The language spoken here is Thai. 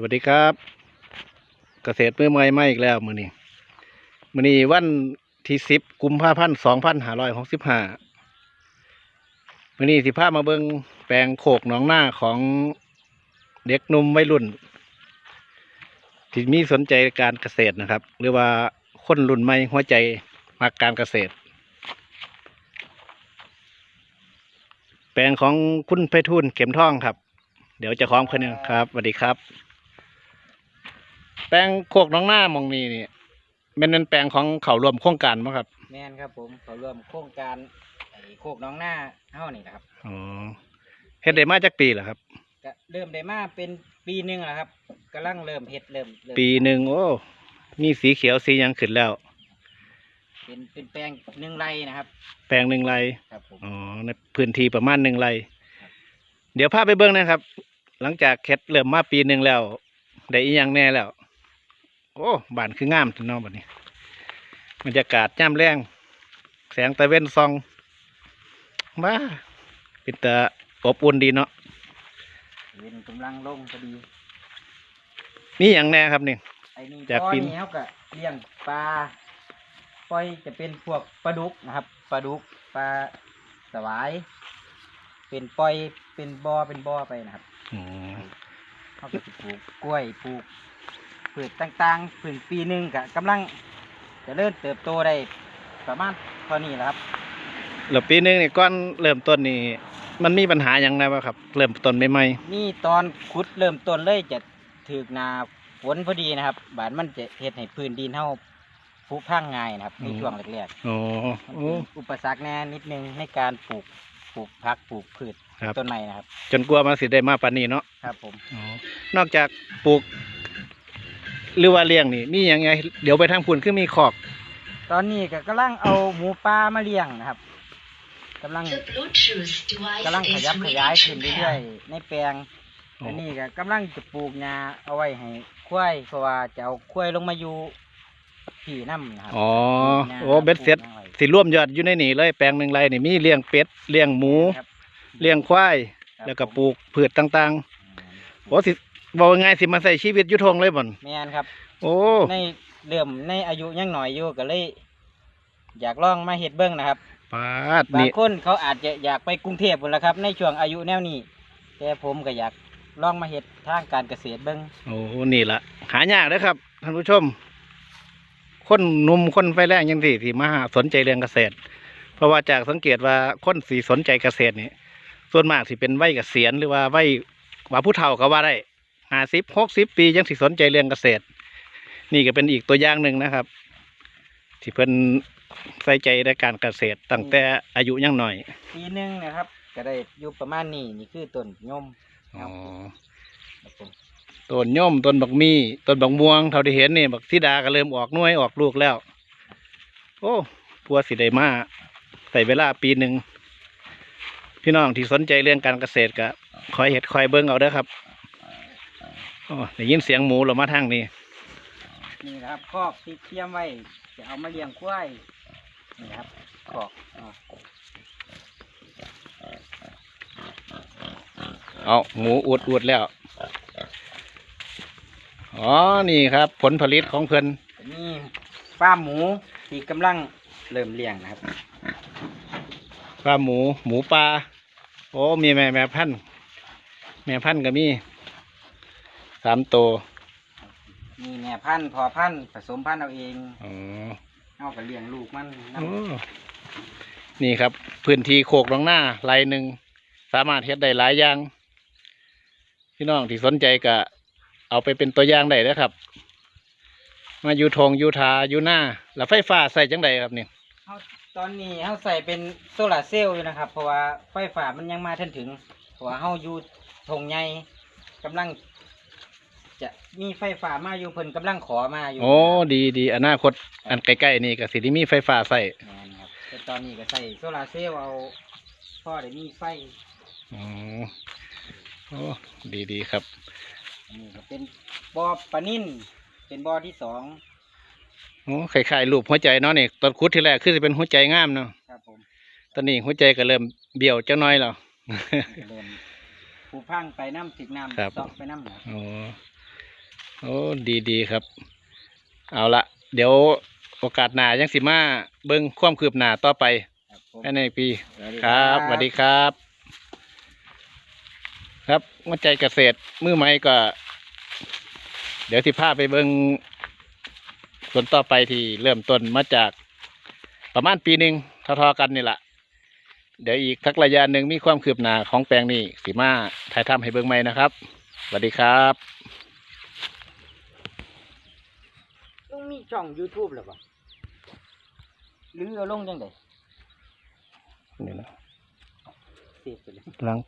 สวัสดีครับ เกษตรมือใหม่ไมาอีกแล้วมือนี้มือนี้วันที่สิบกุมภาพันธ์สองพันห้าร้อยหกสิบห้ามือนี้สิพามาเบิงแปลงโขกหนองหน้าของเด็กหนุ่มวัยรุ่น ที่มีสนใจการเกษตรนะครับ หรือว่าคนรุ่นใหม่หัวใจมักการเกษตร แปลงของคุณไพฑูรย์เข็มทองครับ เดี๋ยวจะคล้องเพื่อนครับสวัสดีครับ แปลงโคกหน้องหน้าหมองนี้นี่แมันเป็นแปลงของเขารวมโครงการมั้งครับแม่นครับผมเขาร่วมโครงการไอ้โคกน้องหน้าเฮ้านี่นะครับอ๋อเฮ็ดได้มาจากปีเหรอครับ ก็เริ่มได้มาเป็นปีหนึ่งแล้วครับกำลังเริ่มเฮ็ดเริ่มเริ่มปีหนึ่งโอ้มีสีเขียวสีหยังขึ้นแล้ว เป็นเป็นแปลงหนึ่งไร่นะครับ แปลงหนึ่งไรครับผม อ๋อในพื้นที่ประมาณหนึ่งไรเดี๋ยวพาไปเบิ้งนะครับ หลังจากเฮ็ดเริ่มมาปีหนึ่งแล้ว ได้อีหยังแน่แล้ว โอ้บ้านคืองามทีน้องบัดนี้บรรยากาศย่ำแรงแสงตะเว้นซองว้าเป็นตาอบอุ่นดีเนาะเวนกำลังลงพอดีนี่อย่างแน่ครับนี่ไอ้นี่จากตอนปีนนี้เขาก็เลี้ยงปลาปล่อยจะเป็นพวกปลาดุกนะครับปลาดุกปลาสวาย เป็นปล่อยเป็นบ่อเป็นบ่อไปนะครับอ๋อเขาก็จะปลูกกล้วยปลูก พืชต่างๆพืชปีหนึ่งก็กำลังจะเริ่มเติบโตได้ประมาณเท่านี้แหละครับ แล้วปีหนึงนี่ก้อนเริ่มต้นนี่มันมีปัญหาอย่างไรบ้างครับ เริ่มต้นใหม่นี่ตอนขุดเริ่มต้นเลยจะถือหนาฝนพอดีนะครับ บาดมันจะเฮ็ดให้พื้นดินเฮาผุพังง่ายนะครับในช่วงแรกๆอ๋อๆมันโอ้ เป็นอุปสรรคแน่นิดนึงในการปลูกปลูกผักปลูกพืชครับ ต้นไม้นะครับ จนกลัวามันสิได้มาปานนี้เนาะครับผม อ๋อนอกจากปลูก หรือว่าเลี้ยงนี่มีอย่างไงเดี๋ยวไปทางพุ่นคือมีขอกตอนนี้ก็กำลังเอาหมูป่ามาเลี้ยงนะครับกำลัง The Bluetooth device กำลังขยับ is ข ready ยาย to ขึ้นเรื่อย pair. ๆ ในแปลงอ๋ออันนี้ก็กำลังจะปลูกหญ้าเอาไว้ให้ควายเพราะว่าจะเอาควายลงมาอยู่ผีน้ำนะครับอ๋อหญ้าโอ้เบ็ดเสร็จปลูกหญ้าไว้สิร่วมยอดอยู่ในนี่เลยแปลงหนึ่งไรนี่มีเลี้ยงเป็ดเลี้ยงหมู ครับเลี้ยงควายครับแล้วก็ปลูกพืชต่างอืมๆโอ้สิ บอกง่ายๆสิมาใส่ชีวิตอยุทงเลยบ่นแม่นครับ โอ้ในเริ่มในอายุยังหน่อยอยู่ก็เลย อยากลองมาเฮ็ดเบิ้งนะครับ ปาดบางนี่คนเขาอาจจะอยากไปกรุงเทพพุ่นละครับ ในช่วงอายุแนวนี้ แต่ผมก็อยากลองมาเฮ็ดทางการเกษตรเบิ้งโอ้นี่ละหายากเลยครับท่านผู้ชม คนหนุ่มคนไฟแรงยังสิที่มาสนใจเรื่องเกษตร เพราะว่าจากสังเกตว่าคนสีสนใจเกษตรนี่ส่วนมากสิเป็นวัยเกษียณหรือว่าวัยว่าผู้เฒ่าก็ว่าได้ ห้าสิบหกสิบปียังสิสนใจเรื่องเกษตร นี่ก็เป็นอีกตัวอย่างหนึ่งนะครับ ที่เพิ่นใส่ใจในการเกษตรตั้งแต่อายุยังหน่อย ปีหนึงนะครับ ก็ได้อยู่ประมาณนี้นี่คือต้นยมอ๋อครับผมต้นย่อมต้นบักมีต้นบักม่วงเท่าที่เห็นนี่บักทิดาก็เริ่มออกหน่วยออกลูกแล้ว โอ้พัวสิได้มาใส่เวลาปีหนึ่งพี่น้องที่สนใจเรื่องการเกษตรก็คอยเห็ดคอยเบิ้งเอาเด้อครับ โอ้ได้ยินเสียงหมูเรามาทางนี้ นี่นะครับคอกที่เตรียมไว้จะเอามาเลี้ยงควายนี่ครับคอกอ่าเอาหมูอุดอุดแล้ว อ๋อ นี่ครับ ผลผลิตของเพิ่นนี่ฟาร์มหมูที่กำลังเริ่มเลี้ยงนะครับฟาร์มหมู หมูปลา โอ้ มีแม่แม่พันธุ์แม่พันธุ์ก็มี สามตัวมีแม่พันธุ์พอพันธุ์ผสมพันธุ์เอาเองอ๋อเอาไปเลี้ยงลูกมันนำ โอ้นี่ครับ พื้นที่โคกหนองหน้าไรหนึ่งสามารถเฮ็ดได้หลายอย่าง พี่น้องที่สนใจก็เอาไปเป็นตัวอย่างได้นะครับ มาอยู่ทงอยู่ทาอยู่หน้าแล้วไฟฟ้าใส่จังใดครับเนี่ยเอาตอนนี้เขาใส่เป็นโซลาร์เซลล์อยู่นะครับ เพราะว่าไฟฟ้ามันยังมาทันถึงเพราะว่าเขาอยู่ทงใหญ่กำลัง จะมีไฟฟ้ามาอยู่เพิ่นกำลังขอมาอยู่โอ้ดีดีอนาคตอันใกล้ๆนี่ก็สิได้มีไฟฟ้าใส่แม่นครับแต่ตอนนี้ก็ใส่โซลาร์เซลล์เอาพ่อได้มีไฟอ๋อโอ้ดีดีครับ อันนี้ก็เป็นบ่อปลานิ่นเป็นบ่อที่สองโอ้คล้ายๆรูปหัวใจเนาะนี่ตอนคุดที่แรกคือจะเป็นหัวใจงามเนาะครับผมตอนนี้หัวใจก็เริ่มเบี้ยวจังน้อยแล้ว เริ่มผูพังไปน้ำติดน้ำครับซอกไปน้ำนะครับอ๋อ โอ้ดีดีครับ เอาละเดี๋ยวโอกาสหน้ายังสิมาเบิ้งความคืบหน้าต่อไปครับผมภายในปีครับสวัสดีครับ ครับหัวใจเกษตรมือใหม่ก็ เดี๋ยวที่พาไปเบิงผลต่อไปที่เริ่มต้นมาจากประมาณปีหนึ่งทอๆกันนี่แหละเดี๋ยวอีกทักระยะหนึ่งมีความคืบหน้าของแปลงนี้สีมาถ่ายทำให้เบิงใหม่นะครับสวัสดีครับ ต้องมี ช่อง YouTube หรือเปล่าหรือเอาลงจังไดนี่นะเสพไปเลยหลัง